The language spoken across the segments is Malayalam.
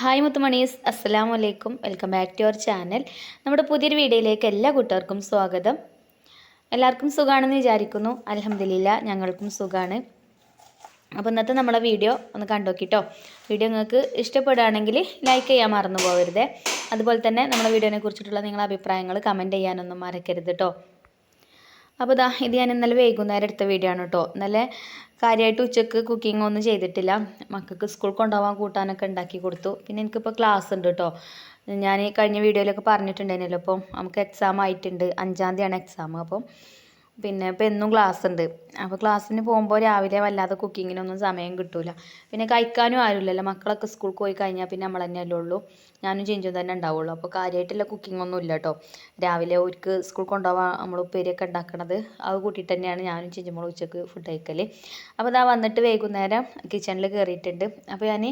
ഹായ് മുത്തുമണീസ് അസ്സലാമു അലൈക്കും welcome back to our channel. നമ്മുടെ പുതിയൊരു വീഡിയോയിലേക്ക് എല്ലാ കൂട്ടുകാർക്കും സ്വാഗതം. എല്ലാവർക്കും സുഖമാണെന്ന് വിചാരിക്കുന്നു. അലഹമ്മദില്ല ഞങ്ങൾക്കും സുഖമാണ് അപ്പോൾ ഇന്നത്തെ നമ്മളെ വീഡിയോ ഒന്ന് കണ്ടോക്കിട്ടോ വീഡിയോ നിങ്ങൾക്ക് ഇഷ്ടപ്പെടുകയാണെങ്കിൽ ലൈക്ക് ചെയ്യാൻ മറന്നു പോകരുത്. അതുപോലെ തന്നെ നമ്മുടെ വീഡിയോനെ കുറിച്ചിട്ടുള്ള നിങ്ങളുടെ അഭിപ്രായങ്ങൾ കമന്റ് ചെയ്യാനൊന്നും മറക്കരുത് കേട്ടോ അപ്പോൾ ഇതാ ഇത് ഞാൻ ഇന്നലെ വൈകുന്നേരം എടുത്ത വീഡിയോ ആണ് കേട്ടോ ഇന്നലെ കാര്യമായിട്ട് ഉച്ചയ്ക്ക് കുക്കിംഗ് ഒന്നും ചെയ്തിട്ടില്ല. മക്കൾക്ക് സ്കൂൾ കൊണ്ടുപോകാൻ കൂട്ടാനൊക്കെ ഉണ്ടാക്കി കൊടുത്തു. പിന്നെ എനിക്കിപ്പോൾ ക്ലാസ് ഉണ്ട് കേട്ടോ ഞാൻ ഈ കഴിഞ്ഞ വീഡിയോയിലൊക്കെ പറഞ്ഞിട്ടുണ്ടായിരുന്നല്ലോ. അപ്പം നമുക്ക് എക്സാം ആയിട്ടുണ്ട്. അഞ്ചാം തീയതിയാണ് എക്സാം അപ്പം പിന്നെ ഇപ്പം എന്നും ക്ലാസ് ഉണ്ട്. അപ്പോൾ ക്ലാസ്സിന് പോകുമ്പോൾ രാവിലെ വല്ലാതെ കുക്കിങ്ങിനൊന്നും സമയം കിട്ടൂല. പിന്നെ കഴിക്കാനും ആരുമില്ലല്ലോ മക്കളൊക്കെ സ്കൂളിൽ പോയി കഴിഞ്ഞാൽ പിന്നെ നമ്മൾ തന്നെയല്ലേ ഉള്ളൂ. ഞാനും ചിഞ്ചും തന്നെ ഉണ്ടാവുള്ളൂ. അപ്പോൾ കാര്യമായിട്ടുള്ള കുക്കിംഗ് ഒന്നും ഇല്ല കേട്ടോ രാവിലെ ഒരുക്ക് സ്കൂൾ കൊണ്ടുപോകാൻ നമ്മൾ ഉപ്പേരിയൊക്കെ ഉണ്ടാക്കണത്. അത് കൂട്ടിയിട്ട് തന്നെയാണ് ഞാനും ചിഞ്ചുമ്പോൾ ഉച്ചയ്ക്ക് ഫുഡ് കഴിക്കൽ അപ്പോൾ ഇതാ വന്നിട്ട് വൈകുന്നേരം കിച്ചണിൽ കയറിയിട്ടുണ്ട് അപ്പോൾ ഞാൻ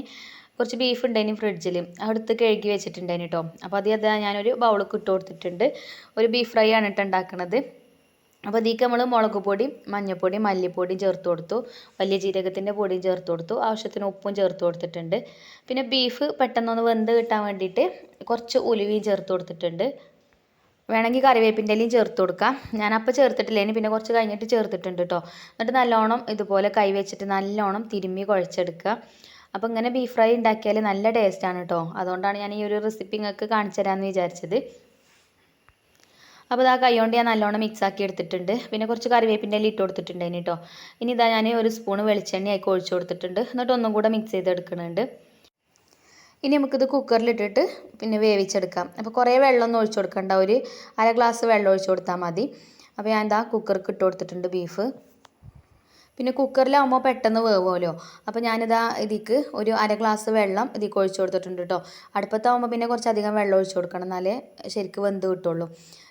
കുറച്ച് ബീഫ് ഉണ്ടായിന് ഫ്രിഡ്ജിൽ അടുത്ത് കഴുകി വെച്ചിട്ടുണ്ടായിന് കേട്ടോ അപ്പോൾ അത് അതാ ഞാനൊരു ബൗളിൽ ഇട്ട് കൊടുത്തിട്ടുണ്ട്. ഒരു ബീഫ് ഫ്രൈ ആണ് ഇട്ട് ഉണ്ടാക്കുന്നത് അപ്പോൾ ഇതിലേക്ക് നമ്മൾ മുളക് പൊടിയും മഞ്ഞൾപ്പൊടിയും മല്ലിപ്പൊടിയും ചേർത്ത് കൊടുത്തു. വലിയ ജീരകത്തിന്റെ പൊടിയും ചേർത്ത് കൊടുത്തു. ആവശ്യത്തിന് ഉപ്പും ചേർത്ത് കൊടുത്തിട്ടുണ്ട്. പിന്നെ ബീഫ് പെട്ടെന്നൊന്ന് വെന്ത് കിട്ടാൻ വേണ്ടിയിട്ട് കുറച്ച് ഉലുവയും ചേർത്ത് കൊടുത്തിട്ടുണ്ട്. വേണമെങ്കിൽ കറിവേപ്പിന്റെ ഇലയും ചേർത്ത് കൊടുക്കാം. ഞാൻ അപ്പോൾ ചേർത്തിട്ടില്ല. ഇനി പിന്നെ കുറച്ച് കഴിഞ്ഞിട്ട് ചേർത്തിട്ടുണ്ട് കേട്ടോ. എന്നിട്ട് നല്ലോണം ഇതുപോലെ കൈ വെച്ചിട്ട് നല്ലോണം തിരുമ്മി കുഴച്ചെടുക്കുക. അപ്പോൾ ഇങ്ങനെ ബീഫ് ഫ്രൈ ഉണ്ടാക്കിയാൽ നല്ല ടേസ്റ്റാണ് കേട്ടോ. അതുകൊണ്ടാണ് ഞാൻ ഈ ഒരു റെസിപ്പി നിങ്ങൾക്ക് കാണിച്ചു തരാമെന്ന് വിചാരിച്ചത്. അപ്പോൾ ഇതാ കൈകൊണ്ട് ഞാൻ നല്ലോണം മിക്സ് ആക്കി എടുത്തിട്ടുണ്ട്. പിന്നെ കുറച്ച് കറിവേപ്പിന്റെ ഇട്ട് കൊടുത്തിട്ടുണ്ട് ഇനി കേട്ടോ ഇനി ഇതാ ഞാൻ ഒരു സ്പൂൺ ആയി ഒഴിച്ചു കൊടുത്തിട്ടുണ്ട്. എന്നിട്ട് ഒന്നും കൂടെ മിക്സ് ചെയ്തെടുക്കുന്നുണ്ട് ഇനി നമുക്കിത് കുക്കറിലിട്ടിട്ട് പിന്നെ വേവിച്ചെടുക്കാം. അപ്പോൾ കുറേ വെള്ളമൊന്നും ഒഴിച്ചു കൊടുക്കണ്ട. ഒരു അര ഗ്ലാസ് വെള്ളം ഒഴിച്ചു കൊടുത്താൽ മതി. അപ്പോൾ ഞാൻ എന്താ കുക്കർക്ക് ഇട്ട് കൊടുത്തിട്ടുണ്ട് ബീഫ് പിന്നെ കുക്കറിലാകുമ്പോൾ പെട്ടെന്ന് വേവുമല്ലോ. അപ്പോൾ ഞാനിതാ ഇതിക്ക് ഒരു അര ഗ്ലാസ് വെള്ളം ഇതിക്ക് ഒഴിച്ചു കൊടുത്തിട്ടുണ്ട് കേട്ടോ അടുപ്പത്താകുമ്പോൾ പിന്നെ കുറച്ചധികം വെള്ളം ഒഴിച്ചു കൊടുക്കണം. എന്നാലേ ശരിക്കും വെന്ത് കിട്ടുള്ളൂ.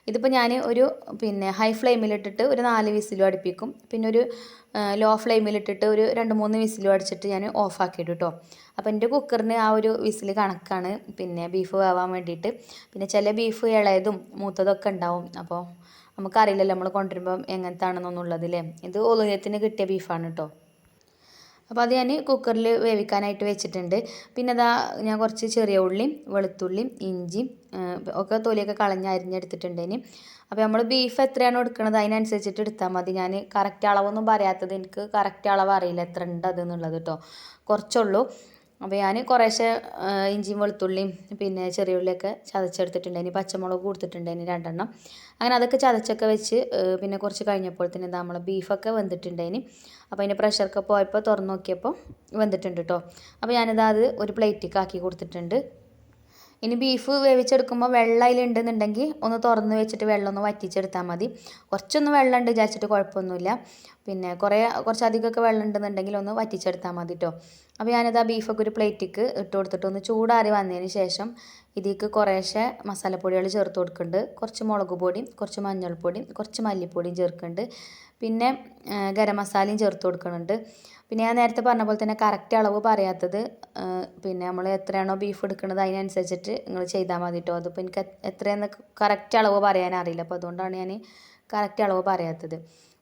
ഇതിപ്പോൾ ഞാൻ ഒരു പിന്നെ ഹൈ ഫ്ലെയിമിലിട്ടിട്ട് ഒരു നാല് വിസിലും അടുപ്പിക്കും. പിന്നെ ഒരു ലോ ഫ്ലെയിമിലിട്ടിട്ട് ഒരു രണ്ട് മൂന്ന് വിസിലും അടിച്ചിട്ട് ഞാൻ ഓഫാക്കിയിടും കേട്ടോ അപ്പോൾ എന്റെ കുക്കറിന് ആ ഒരു വിസിൽ കണക്കാണ്. പിന്നെ ബീഫ് വേവാൻ വേണ്ടിയിട്ട്. പിന്നെ ചില ബീഫ് ഇളയതും മൂത്തതൊക്കെ ഉണ്ടാവും. അപ്പോൾ നമുക്കറിയില്ലല്ലോ നമ്മൾ കൊണ്ടുവരുമ്പം എങ്ങനത്താണെന്നൊന്നുള്ളത് അല്ലേ ഇത് ഒലുയത്തിന് കിട്ടിയ ബീഫാണ് കേട്ടോ അപ്പോൾ അത് ഞാൻ കുക്കറിൽ വേവിക്കാനായിട്ട് വെച്ചിട്ടുണ്ട്. പിന്നെ അതാ ഞാൻ കുറച്ച് ചെറിയ ഉള്ളിയും വെളുത്തുള്ളിയും ഇഞ്ചിയും ഒക്കെ തൊലിയൊക്കെ കളഞ്ഞ് അരിഞ്ഞെടുത്തിട്ടുണ്ട് ഇനി അപ്പോൾ നമ്മൾ ബീഫ് എത്രയാണ് എടുക്കുന്നത് അതിനനുസരിച്ചിട്ട് എടുത്താൽ മതി. ഞാൻ കറക്റ്റ് അളവൊന്നും പറയാത്തത് എനിക്ക് കറക്റ്റ് അളവ് അറിയില്ല എത്ര ഉണ്ട് അത് എന്നുള്ളത് കേട്ടോ കുറച്ചുള്ളൂ. അപ്പോൾ ഞാൻ കുറേശ്ശെ ഇഞ്ചിയും വെളുത്തുള്ളിയും പിന്നെ ചെറിയ ഉള്ളിയൊക്കെ ചതച്ചെടുത്തിട്ടുണ്ടായിന് പച്ചമുളക് കൊടുത്തിട്ടുണ്ടായിന് രണ്ടെണ്ണം. അങ്ങനെ അതൊക്കെ ചതച്ചൊക്കെ വെച്ച് പിന്നെ കുറച്ച് കഴിഞ്ഞപ്പോൾ തന്നെ എന്താ നമ്മളെ ബീഫൊക്കെ വെന്തിട്ടുണ്ടായിന് അപ്പോൾ അതിന്റെ പ്രഷറൊക്കെ പോയപ്പോൾ തുറന്ന് നോക്കിയപ്പോൾ വെന്തിട്ടുണ്ട് കേട്ടോ അപ്പോൾ ഞാനിതാ അത് ഒരു പ്ലേറ്റിലേക്ക് ആക്കി കൊടുത്തിട്ടുണ്ട്. ഇനി ബീഫ് വേവിച്ചെടുക്കുമ്പോൾ വെള്ളം അതിലുണ്ടെന്നുണ്ടെങ്കിൽ ഒന്ന് തുറന്ന് വെച്ചിട്ട് വെള്ളം ഒന്ന് വറ്റിച്ചെടുത്താൽ മതി. കുറച്ചൊന്ന് വെള്ളം ഉണ്ട് വിചാരിച്ചിട്ട് കുഴപ്പമൊന്നുമില്ല. പിന്നെ കുറേ കുറച്ചധികമൊക്കെ വെള്ളം ഉണ്ടെന്നുണ്ടെങ്കിൽ ഒന്ന് വറ്റിച്ചെടുത്താൽ മതി കേട്ടോ അപ്പോൾ ഞാനിത് ആ ബീഫൊക്കെ ഒരു പ്ലേറ്റിക്ക് ഇട്ട് കൊടുത്തിട്ട് ഒന്ന് ചൂടാറി വന്നതിന് ശേഷം ഇതിലേക്ക് കുറേശ്ശെ മസാലപ്പൊടികൾ ചേർത്ത് കൊടുക്കുന്നുണ്ട്. കുറച്ച് മുളക് പൊടിയും കുറച്ച് മഞ്ഞൾപ്പൊടിയും കുറച്ച് മല്ലിപ്പൊടിയും ചേർക്കുന്നുണ്ട്. പിന്നെ ഗരം മസാലയും ചേർത്ത് കൊടുക്കുന്നുണ്ട്. പിന്നെ ഞാൻ നേരത്തെ പറഞ്ഞ പോലെ തന്നെ കറക്റ്റ് അളവ് പറയാത്തത് പിന്നെ നമ്മൾ എത്രയാണോ ബീഫ് എടുക്കുന്നത് അതിനനുസരിച്ചിട്ട് നിങ്ങൾ ചെയ്താൽ മതി കേട്ടോ അതിപ്പോൾ എനിക്ക് എത്രയെന്ന് കറക്റ്റ് അളവ് പറയാൻ അറിയില്ല. അപ്പോൾ അതുകൊണ്ടാണ് ഞാൻ കറക്റ്റ് അളവ് പറയാത്തത്.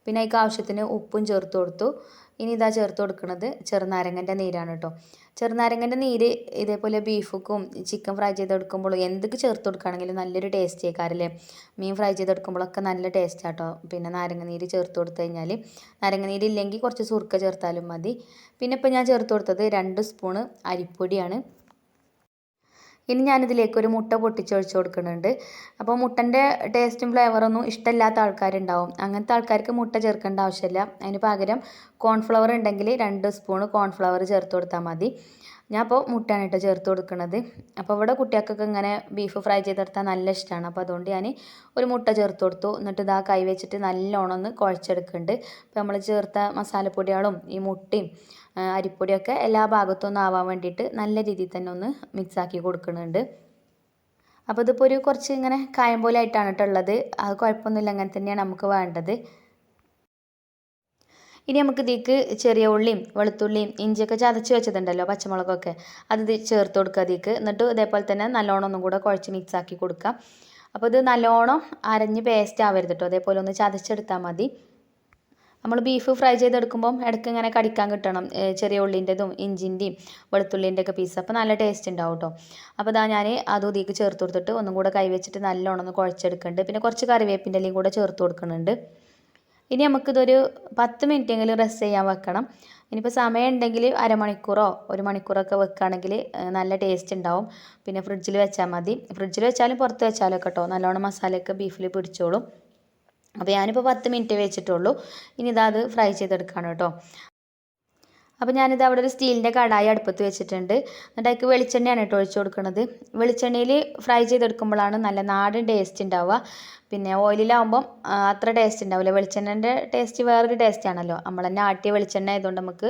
പിന്നെ അതിക്ക് ആവശ്യത്തിന് ഉപ്പും ചേർത്ത് കൊടുത്തു. ഇനി ഇതാ ചേർത്ത് കൊടുക്കുന്നത് ചെറുനാരങ്ങന്റെ നീരാണ് കേട്ടോ. ചെറുനാരങ്ങന്റെ നീര് ഇതേപോലെ ബീഫുക്കും ചിക്കൻ ഫ്രൈ ചെയ്ത് ചെയ്തെടുക്കുമ്പോൾ എന്തൊക്കെ ചേർത്ത് കൊടുക്കുകയാണെങ്കിലും നല്ലൊരു ടേസ്റ്റ് ആയിക്കാറില്ലേ മീൻ ഫ്രൈ ചെയ്ത് കൊടുക്കുമ്പോഴൊക്കെ നല്ല ടേസ്റ്റ് ആട്ടോ. പിന്നെ നാരങ്ങ നീര് ചേർത്ത് കൊടുത്തു കഴിഞ്ഞാൽ നാരങ്ങ നീര് ഇല്ലെങ്കിൽ കുറച്ച് സുർക്ക ചേർത്താലും മതി. പിന്നെ ഇപ്പോൾ ഞാൻ ചേർത്ത് കൊടുത്തത് രണ്ട് സ്പൂണ് അരിപ്പൊടിയാണ്. ഇനി ഞാനിതിലേക്ക് ഒരു മുട്ട പൊട്ടിച്ചൊഴിച്ച് കൊടുക്കുന്നുണ്ട്. അപ്പോൾ മുട്ടന്റെ ടേസ്റ്റും ഫ്ലേവറൊന്നും ഇഷ്ടമില്ലാത്ത ആൾക്കാരുണ്ടാവും. അങ്ങനത്തെ ആൾക്കാർക്ക് മുട്ട ചേർക്കേണ്ട ആവശ്യമില്ല. അതിന് പകരം കോൺഫ്ലവർ ഉണ്ടെങ്കിൽ രണ്ട് സ്പൂൺ കോൺഫ്ലവർ ചേർത്ത് കൊടുത്താൽ മതി. ഞാൻ അപ്പോൾ മുട്ടയാണ് കേട്ടോ ചേർത്ത് കൊടുക്കുന്നത്. അപ്പോൾ ഇവിടെ കുട്ടികൾക്കൊക്കെ ഇങ്ങനെ ബീഫ് ഫ്രൈ ചെയ്തെടുത്താൽ നല്ല ഇഷ്ടമാണ്. അപ്പോൾ അതുകൊണ്ട് ഞാൻ ഒരു മുട്ട ചേർത്ത് കൊടുത്തു. എന്നിട്ട് ഇതാ കൈ വെച്ചിട്ട് നല്ലോണം ഒന്ന് കുഴച്ചെടുക്കുന്നുണ്ട്. അപ്പോൾ നമ്മൾ ചേർത്ത മസാലപ്പൊടികളും ഈ മുട്ടയും അരിപ്പൊടിയൊക്കെ എല്ലാ ഭാഗത്തൊന്നും ആവാൻ വേണ്ടിയിട്ട് നല്ല രീതിയിൽ തന്നെ ഒന്ന് മിക്സ് ആക്കി കൊടുക്കുന്നുണ്ട്. അപ്പോൾ ഇതിപ്പോൾ ഒരു കുറച്ച് ഇങ്ങനെ കായം പോലെ ആയിട്ടാണ് കേട്ടോ ഉള്ളത്. അത് കുഴപ്പമൊന്നുമില്ല അങ്ങനെ തന്നെയാണ് നമുക്ക് വേണ്ടത്. ഇനി നമുക്ക് ഇതിക്ക് ചെറിയ ഉള്ളിയും വെളുത്തുള്ളിയും ഇഞ്ചിയൊക്കെ ചതച്ച് വെച്ചതുണ്ടല്ലോ പച്ചമുളകൊക്കെ. അത് ചേർത്ത് കൊടുക്കുക അതിക്ക് എന്നിട്ട് ഇതേപോലെ തന്നെ നല്ലോണം ഒന്നും കൂടെ കുഴച്ച് മിക്സ് ആക്കി കൊടുക്കാം അപ്പോൾ ഇത് നല്ലോണം അരഞ്ഞ് പേസ്റ്റ് ആവരുത് കേട്ടോ അതേപോലെ ഒന്ന് ചതച്ചെടുത്താൽ മതി. നമ്മൾ ബീഫ് ഫ്രൈ ചെയ്തെടുക്കുമ്പം ഇടയ്ക്ക് ഇങ്ങനെ കടിക്കാൻ കിട്ടണം. ചെറിയ ഉള്ളിന്റെതും ഇഞ്ചിന്റെയും വെളുത്തുള്ളിന്റെ ഒക്കെ പീസ് അപ്പോൾ നല്ല ടേസ്റ്റ് ഉണ്ടാവും കേട്ടോ അപ്പോൾ ഇതാ ഞാൻ അതും ഇതിലേക്ക് ചേർത്ത് കൊടുത്തിട്ട് ഒന്നും കൂടെ കൈവച്ചിട്ട് നല്ലോണം ഒന്ന് കുഴച്ചെടുക്കുന്നുണ്ട് പിന്നെ കുറച്ച് കറിവേപ്പിന്റെ ഇലയും കൂടെ ചേർത്ത് കൊടുക്കുന്നുണ്ട് ഇനി നമുക്കിതൊരു പത്ത് മിനിറ്റെങ്കിലും റെസ്റ്റ് ചെയ്യാൻ വെക്കണം. ഇനിയിപ്പോൾ സമയം ഉണ്ടെങ്കിൽ അരമണിക്കൂറോ ഒരു മണിക്കൂറൊക്കെ വെക്കുകയാണെങ്കിൽ നല്ല ടേസ്റ്റ് ഉണ്ടാവും. പിന്നെ ഫ്രിഡ്ജിൽ വെച്ചാൽ മതി. ഫ്രിഡ്ജിൽ വെച്ചാലും പുറത്ത് വെച്ചാലും കേട്ടോ നല്ലോണം മസാലയൊക്കെ ബീഫിൽ പിടിച്ചോളും. അപ്പോൾ ഞാനിപ്പോൾ പത്ത് മിനിറ്റ് വെച്ചിട്ടുള്ളൂ. ഇനി ഇതാ അത് ഫ്രൈ ചെയ്തെടുക്കുകയാണ് കേട്ടോ. അപ്പോൾ ഞാനിത് അവിടെ ഒരു സ്റ്റീലിന്റെ കടായി അടുപ്പത്ത് വെച്ചിട്ടുണ്ട്. എന്നിട്ട് അതിൽ വെളിച്ചെണ്ണയാണ് കേട്ടോ ഒഴിച്ചു കൊടുക്കുന്നത് വെളിച്ചെണ്ണയിൽ ഫ്രൈ ചെയ്തെടുക്കുമ്പോഴാണ് നല്ല നാടൻ ടേസ്റ്റ് ഉണ്ടാവുക. പിന്നെ ഓയിലിലാവുമ്പം അത്ര ടേസ്റ്റ് ഉണ്ടാവില്ല. വെളിച്ചെണ്ണന്റെ ടേസ്റ്റ് വേറൊരു ടേസ്റ്റ് ആണല്ലോ. നമ്മൾ തന്നെ ആട്ടിയ വെളിച്ചെണ്ണ ആയതുകൊണ്ട് നമുക്ക്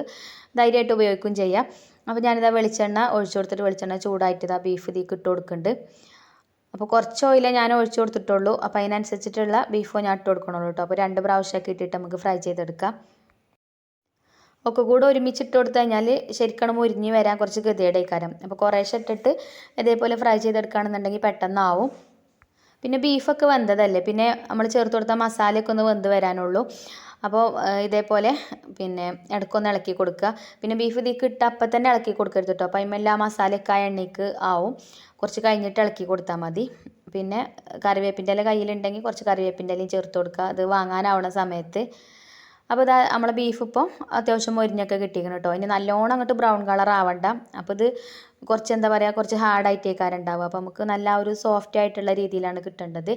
ധൈര്യമായിട്ട് ഉപയോഗിക്കുകയും ചെയ്യാം. അപ്പോൾ ഞാനിതാ വെളിച്ചെണ്ണ ഒഴിച്ചു കൊടുത്തിട്ട് വെളിച്ചെണ്ണ ചൂടായിട്ട് ഇതാ ബീഫ് ഇതിൽ ഇട്ട് കൊടുക്കുന്നുണ്ട് അപ്പോൾ കുറച്ച് ഓയിലേ ഞാൻ ഒഴിച്ചു കൊടുത്തിട്ടുള്ളൂ. അപ്പോൾ അതിനനുസരിച്ചിട്ടുള്ള ബീഫോ ഞാൻ ഇട്ട് കൊടുക്കണുള്ളൂ കേട്ടോ അപ്പോൾ രണ്ട് പ്രാവശ്യമൊക്കെ ഇട്ടിട്ട് നമുക്ക് ഫ്രൈ ചെയ്തെടുക്കാം. ഒക്കെ കൂടെ ഒരുമിച്ച് ഇട്ട് കൊടുത്തു കഴിഞ്ഞാൽ ശരിക്കണം മുരിഞ്ഞ് വരാൻ കുറച്ച് ഗതിയുടെ ഗതികേടേക്കാരം അപ്പോൾ കുറേശ്ശെ ഇട്ടിട്ട് ഇതേപോലെ ഫ്രൈ ചെയ്തെടുക്കുകയാണെന്നുണ്ടെങ്കിൽ പെട്ടെന്നാവും. പിന്നെ ബീഫൊക്കെ വെന്തതല്ലേ. പിന്നെ നമ്മൾ ചേർത്ത് കൊടുത്ത മസാലയൊക്കെ ഒന്ന് വെന്ത് വരാനുള്ളൂ. അപ്പോൾ ഇതേപോലെ പിന്നെ ഇടയ്ക്കൊന്ന് ഇളക്കി കൊടുക്കുക. പിന്നെ ബീഫ് ഇതിലേക്ക് ഇട്ട് അപ്പം തന്നെ ഇളക്കി കൊടുക്കരുത് കേട്ടോ. അപ്പം അതിമെല്ലാം മസാലയൊക്കെ ആ എണ്ണയ്ക്ക് ആവും. കുറച്ച് കഴിഞ്ഞിട്ട് ഇളക്കി കൊടുത്താൽ മതി. പിന്നെ കറിവേപ്പിന്റെ ഇല കയ്യിലുണ്ടെങ്കിൽ കുറച്ച് കറിവേപ്പിന്റെ ഇലയും ചേർത്ത് കൊടുക്കുക. അത് വാങ്ങാനാവണ സമയത്ത്. അപ്പോൾ ഇതാ നമ്മളെ ബീഫ് ഇപ്പം അത്യാവശ്യം മൊരിഞ്ഞൊക്കെ കിട്ടിയിരിക്കണം കേട്ടോ. ഇനി നല്ലോണം അങ്ങോട്ട് ബ്രൗൺ കളർ ആവണ്ട അപ്പോൾ ഇത് കുറച്ച് എന്താ പറയുക കുറച്ച് ഹാർഡായിട്ടേക്കാരം ഉണ്ടാവുക അപ്പോൾ നമുക്ക് നല്ല ഒരു സോഫ്റ്റ് ആയിട്ടുള്ള രീതിയിലാണ് കിട്ടേണ്ടത്.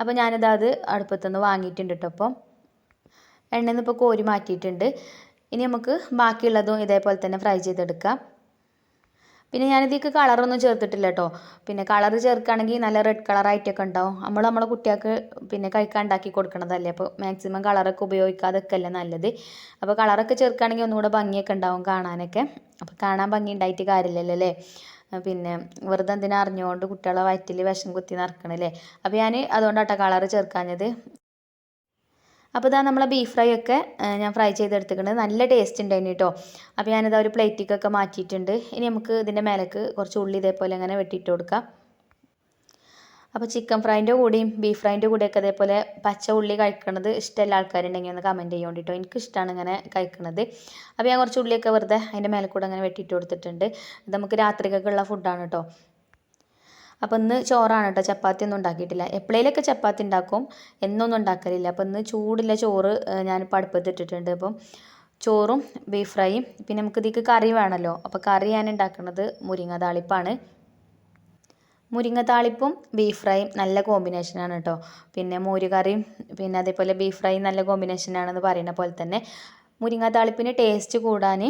അപ്പോൾ ഞാനിത് അത് അടുപ്പത്തുനിന്ന് വാങ്ങിയിട്ടുണ്ട് കേട്ടോ അപ്പം എണ്ണയിൽ നിന്ന് ഇപ്പോൾ കോരി മാറ്റിയിട്ടുണ്ട്. ഇനി നമുക്ക് ബാക്കിയുള്ളതും ഇതേപോലെ തന്നെ ഫ്രൈ ചെയ്തെടുക്കാം. പിന്നെ ഞാനിതിലേക്ക് കളറൊന്നും ചേർത്തിട്ടില്ല കേട്ടോ പിന്നെ കളർ ചേർക്കുകയാണെങ്കിൽ നല്ല റെഡ് കളറായിട്ടൊക്കെ ഉണ്ടാവും. നമ്മൾ നമ്മളെ കുട്ടികൾക്ക് പിന്നെ കഴിക്കാൻ ഉണ്ടാക്കി കൊടുക്കണതല്ലേ. അപ്പോൾ മാക്സിമം കളറൊക്കെ ഉപയോഗിക്കാതൊക്കെ അല്ലേ നല്ലത്. അപ്പോൾ കളറൊക്കെ ചേർക്കുകയാണെങ്കിൽ ഒന്നുകൂടെ ഭംഗിയൊക്കെ ഉണ്ടാവും കാണാനൊക്കെ. അപ്പോൾ കാണാൻ ഭംഗി ഉണ്ടായിട്ട് കാര്യമില്ലല്ലോ അല്ലേ പിന്നെ വെറുതെ എന്തിനാ അറിഞ്ഞുകൊണ്ട് കുട്ടികളെ വയറ്റിൽ വിഷം കുത്തി നടക്കണല്ലേ? അപ്പോൾ ഞാൻ അതുകൊണ്ടാട്ടോ കളർ ചേർക്കാഞ്ഞത്. അപ്പോൾ ഇതാ നമ്മളെ ബീഫ് ഫ്രൈ ഒക്കെ ഞാൻ ഫ്രൈ ചെയ്തെടുത്തിട്ടുണ്ട്. നല്ല ടേസ്റ്റ് ഉണ്ടായിരുന്നു കേട്ടോ അപ്പോൾ ഞാനിതാ ഒരു പ്ലേറ്റിക്കൊക്കെ മാറ്റിയിട്ടുണ്ട്. ഇനി നമുക്ക് ഇതിന്റെ മേലേക്ക് കുറച്ച് ഉള്ളി ഇതേപോലെ അങ്ങനെ വെട്ടിയിട്ട് കൊടുക്കാം. അപ്പോൾ ചിക്കൻ ഫ്രൈന്റെ കൂടെയും ബീഫ് ഫ്രൈന്റെ കൂടെയൊക്കെ അതേപോലെ പച്ച ഉള്ളി കഴിക്കണത് ഇഷ്ടമല്ല ആൾക്കാരുണ്ടെങ്കിൽ ഒന്ന് കമന്റ് ചെയ്യാൻ എനിക്ക് ഇഷ്ടമാണ് ഇങ്ങനെ കഴിക്കണത്. അപ്പോൾ ഞാൻ കുറച്ച് ഉള്ളിയൊക്കെ വെറുതെ അതിന്റെ മേലെ കൂടെ അങ്ങനെ വെട്ടിയിട്ട് കൊടുത്തിട്ടുണ്ട്. ഇത് നമുക്ക് രാത്രിക്കൊക്കെയുള്ള ഫുഡാണ് കേട്ടോ അപ്പോൾ ഇന്ന് ചോറാണ് കേട്ടോ. ചപ്പാത്തി ഒന്നും ഉണ്ടാക്കിയിട്ടില്ല. എപ്പോഴേലൊക്കെ ചപ്പാത്തി ഉണ്ടാക്കും എന്നൊന്നും ഉണ്ടാക്കലില്ല. അപ്പോൾ ഇന്ന് ചൂടില്ല ചോറ് ഞാനിപ്പോൾ അടുപ്പത്തിട്ടിട്ടുണ്ട് അപ്പം ചോറും ബീഫ് ഫ്രൈയും പിന്നെ നമുക്ക് ഇതിക്ക് കറി വേണമല്ലോ അപ്പോൾ കറി ഞാൻ ഉണ്ടാക്കുന്നത് മുരിങ്ങ താളിപ്പാണ്. മുരിങ്ങ താളിപ്പും ബീഫ് ഫ്രൈയും നല്ല കോമ്പിനേഷനാണ് കേട്ടോ. പിന്നെ മോര് കറിയും പിന്നെ അതേപോലെ ബീഫ് ഫ്രൈയും നല്ല കോമ്പിനേഷനാണെന്ന് പറയുന്ന പോലെ തന്നെ മുരിങ്ങ താളിപ്പിന് ടേസ്റ്റ് കൂടാൻ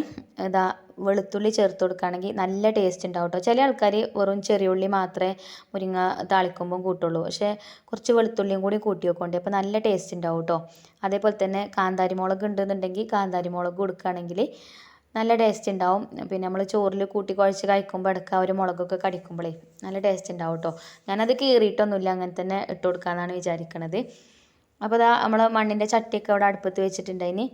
ഇതാ വെളുത്തുള്ളി ചേർത്ത് കൊടുക്കുകയാണെങ്കിൽ നല്ല ടേസ്റ്റ് ഉണ്ടാവും കേട്ടോ. ചില ആൾക്കാർ വെറും ചെറിയ ഉള്ളി മാത്രമേ മുരിങ്ങ താളിക്കുമ്പോൾ കൂട്ടുള്ളൂ. പക്ഷേ കുറച്ച് വെളുത്തുള്ളിയും കൂടി കൂട്ടി വെക്കോണ്ടേ അപ്പോൾ നല്ല ടേസ്റ്റ് ഉണ്ടാവും കേട്ടോ. അതേപോലെ തന്നെ കാന്താരി മുളക് ഉണ്ടെന്നുണ്ടെങ്കിൽ കാന്താരി മുളക് കൊടുക്കുകയാണെങ്കിൽ നല്ല ടേസ്റ്റ് ഉണ്ടാവും. പിന്നെ നമ്മൾ ചോറിൽ കൂട്ടി കുഴച്ച് കഴിക്കുമ്പോൾ ഇടയ്ക്ക് ആ ഒരു മുളകൊക്കെ കടിക്കുമ്പോഴേ നല്ല ടേസ്റ്റ് ഉണ്ടാവും കേട്ടോ. ഞാനത് കീറിയിട്ടൊന്നുമില്ല. അങ്ങനെ തന്നെ ഇട്ട് കൊടുക്കാമെന്നാണ് വിചാരിക്കണത്. അപ്പോൾ അതാ നമ്മൾ മണ്ണിന്റെ ചട്ടിയൊക്കെ അവിടെ അടുപ്പത്ത് വെച്ചിട്ടുണ്ടായിനി.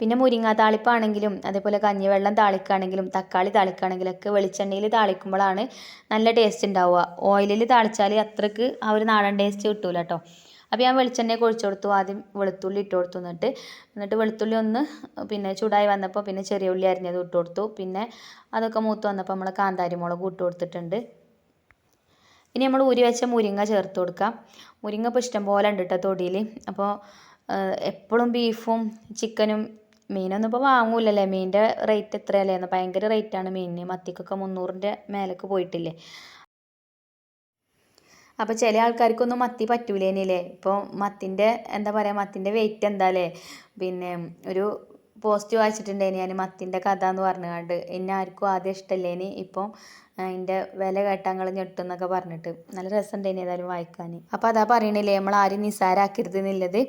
പിന്നെ മുരിങ്ങ താളിപ്പാണെങ്കിലും അതേപോലെ കഞ്ഞിവെള്ളം താളിക്കുകയാണെങ്കിലും തക്കാളി താളിക്കുകയാണെങ്കിലും ഒക്കെ വെളിച്ചെണ്ണയിൽ താളിക്കുമ്പോഴാണ് നല്ല ടേസ്റ്റ് ഉണ്ടാവുക. ഓയിലിൽ താളിച്ചാൽ അത്രയ്ക്ക് ആ ഒരു നാടൻ ടേസ്റ്റ് കിട്ടൂല കേട്ടോ അപ്പോൾ ഞാൻ വെളിച്ചെണ്ണയൊക്കെ ഒഴിച്ചു കൊടുത്തു. ആദ്യം വെളുത്തുള്ളി ഇട്ട് കൊടുത്തു എന്നിട്ട്. എന്നിട്ട് വെളുത്തുള്ളി ഒന്ന് പിന്നെ ചൂടായി വന്നപ്പോൾ പിന്നെ ചെറിയ ഉള്ളി അരിഞ്ഞത് ഇട്ട് കൊടുത്തു. പിന്നെ അതൊക്കെ മൂത്ത് വന്നപ്പോൾ നമ്മൾ കാന്താരി മുളക് ഇട്ട് കൊടുത്തിട്ടുണ്ട്. ഇനി നമ്മൾ ഊരി വെച്ച മുരിങ്ങ ചേർത്ത് കൊടുക്കാം. മുരിങ്ങ ഇപ്പോൾ ഇഷ്ടം പോലെ ഉണ്ട് കേട്ടോ തൊടിയിൽ അപ്പോൾ എപ്പോഴും ബീഫും ചിക്കനും മീനൊന്നും ഇപ്പോൾ വാങ്ങൂലല്ലേ? മീനിന്റെ റേറ്റ് എത്രയല്ലേ? ഭയങ്കര റേറ്റാണ് മീനിന്. മത്തിക്കൊക്കെ മുന്നൂറിന്റെ മേലേക്ക് പോയിട്ടില്ലേ? അപ്പോൾ ചില ആൾക്കാർക്കൊന്നും മത്തി പറ്റൂലേനില്ലേ? ഇപ്പോൾ മത്തിന്റെ എന്താ പറയുക മത്തിന്റെ വെയിറ്റ് എന്താല്ലേ? പിന്നെ ഒരു പോസ്റ്റ് വായിച്ചിട്ടുണ്ടേനി ഞാൻ മത്തിന്റെ കഥ എന്ന് പറഞ്ഞുകൊണ്ട്. എന്നെ ആർക്കും ആദ്യം ഇഷ്ടമല്ലേനി ഇപ്പം അതിന്റെ വില കേട്ടങ്ങൾ ഞെട്ടുന്നൊക്കെ പറഞ്ഞിട്ട്. നല്ല രസമുണ്ടായിനി ഏതായാലും വായിക്കാൻ അപ്പോൾ അതാ പറയണില്ലേ? നമ്മൾ ആരും നിസ്സാരാക്കരുത് എന്നുള്ളത്.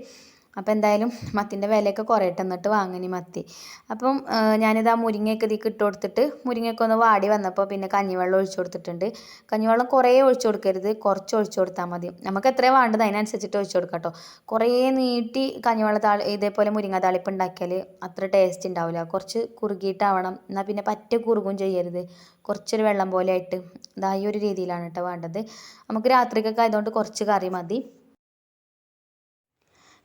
അപ്പോൾ എന്തായാലും മത്തിന്റെ വിലയൊക്കെ കുറയട്ടെ എന്നിട്ട് വാങ്ങിനി മത്തി. അപ്പം ഞാനിത് ആ മുരിങ്ങയൊക്കെ ഇതിക്ക് ഇട്ട് കൊടുത്തിട്ട് മുരിങ്ങയൊക്കെ ഒന്ന് വാടി വന്നപ്പോൾ പിന്നെ കഞ്ഞിവെള്ളം ഒഴിച്ചു കൊടുത്തിട്ടുണ്ട്. കഞ്ഞിവെള്ളം കുറേ ഒഴിച്ചു കൊടുക്കരുത്. കുറച്ച് ഒഴിച്ചു കൊടുത്താൽ മതി. നമുക്ക് എത്രയാണ് വേണ്ടത് അതിനനുസരിച്ചിട്ട് ഒഴിച്ചു കൊടുക്കാം കേട്ടോ കുറേ നീട്ടി കഞ്ഞിവെള്ള താളി ഇതേപോലെ മുരിങ്ങ താളിപ്പ് ഉണ്ടാക്കിയാൽ അത്ര ടേസ്റ്റ് ഉണ്ടാവില്ല കുറച്ച് കുറുകിയിട്ടാവണം. എന്നാൽ പിന്നെ പറ്റ കുറുകും ചെയ്യരുത്. കുറച്ചൊരു വെള്ളം പോലെ ആയിട്ട്. ഇതാ ഈ ഒരു രീതിയിലാണ് കേട്ടോ വേണ്ടത്. നമുക്ക് രാത്രിക്കൊക്കെ ആയതുകൊണ്ട് കുറച്ച് കറി മതി.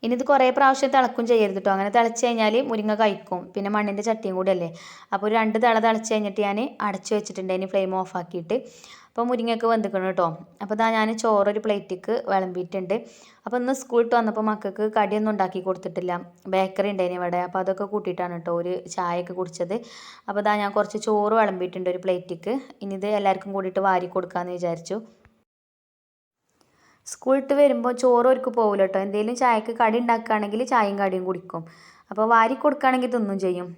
ഇനി ഇത് കുറേ പ്രാവശ്യം തിളക്കും ചെയ്യരുത് കേട്ടോ അങ്ങനെ തിളച്ച് കഴിഞ്ഞാൽ മുരിങ്ങ കഴിക്കും. പിന്നെ മണ്ണിന്റെ ചട്ടിയും കൂടി അല്ലേ അപ്പോൾ ഒരു രണ്ട് തിള തിളച്ച് കഴിഞ്ഞിട്ട് ഞാൻ അടച്ച് വെച്ചിട്ടുണ്ട്. ഇനി ഫ്ലെയിം ഓഫ് ആക്കിയിട്ട്. അപ്പോൾ മുരിങ്ങയൊക്കെ വെന്തിക്കണം കേട്ടോ അപ്പോൾ ഇതാ ഞാൻ ചോറൊരു പ്ലേറ്റിക്ക് വിളമ്പിയിട്ടുണ്ട്. അപ്പോൾ ഇന്ന് സ്കൂൾ ഇട്ട് വന്നപ്പോൾ മക്കൾക്ക് കടിയൊന്നും ഉണ്ടാക്കി കൊടുത്തിട്ടില്ല. ബേക്കറി ഉണ്ടായിന് ഇവിടെ. അപ്പോൾ അതൊക്കെ കൂട്ടിയിട്ടാണ് കേട്ടോ ഒരു ചായയൊക്കെ കുടിച്ചത്. അപ്പോൾ ഇതാ ഞാൻ കുറച്ച് ചോറ് വിളമ്പിയിട്ടുണ്ട് ഒരു പ്ലേറ്റിക്ക്. ഇനി ഇത് എല്ലാവർക്കും കൂടിയിട്ട് വാരി കൊടുക്കാമെന്ന് വിചാരിച്ചു. സ്കൂളിട്ട് വരുമ്പോൾ ചോറ് ഒരുക്ക് പോകില്ല കേട്ടോ എന്തെങ്കിലും ചായക്ക് കടി ഉണ്ടാക്കുകയാണെങ്കിൽ ചായയും കടിയും കുടിക്കും. അപ്പോൾ വാരി കൊടുക്കുകയാണെങ്കിൽ തിന്നും ചെയ്യും.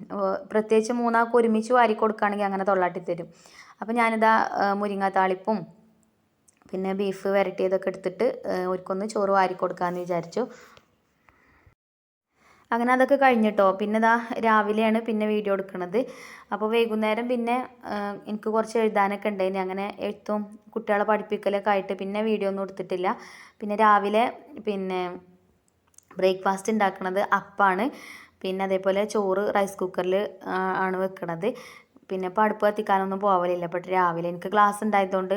പ്രത്യേകിച്ച് മൂന്നാൾക്ക് ഒരുമിച്ച് വാരി കൊടുക്കുകയാണെങ്കിൽ അങ്ങനെ തൊള്ളാട്ടി തരും. അപ്പോൾ ഞാനിതാ മുരിങ്ങ താളിപ്പും പിന്നെ ബീഫ് വരട്ടിയതൊക്കെ എടുത്തിട്ട് ഒരുക്കൊന്ന് ചോറ് വാരി കൊടുക്കാമെന്ന് വിചാരിച്ചു. അങ്ങനെ അതൊക്കെ കഴിഞ്ഞിട്ടോ. പിന്നെ ഇതാ രാവിലെയാണ് പിന്നെ വീഡിയോ എടുക്കുന്നത് അപ്പോൾ വൈകുന്നേരം പിന്നെ എനിക്ക് കുറച്ച് എഴുതാനൊക്കെ ഉണ്ടായിന്. അങ്ങനെ എഴുത്തും കുട്ടികളെ പഠിപ്പിക്കലൊക്കെ ആയിട്ട് പിന്നെ വീഡിയോ ഒന്നും എടുത്തിട്ടില്ല. പിന്നെ രാവിലെ പിന്നെ ബ്രേക്ക്ഫാസ്റ്റ് ഉണ്ടാക്കുന്നത് അപ്പാണ്. പിന്നെ അതേപോലെ ചോറ് റൈസ് കുക്കറിൽ ആണ് വെക്കണത്. പിന്നെ ഇപ്പോൾ അടുപ്പ് കത്തിക്കാനൊന്നും പോവലില്ല. ബട്ട് രാവിലെ എനിക്ക് ക്ലാസ് ഉണ്ടായതുകൊണ്ട്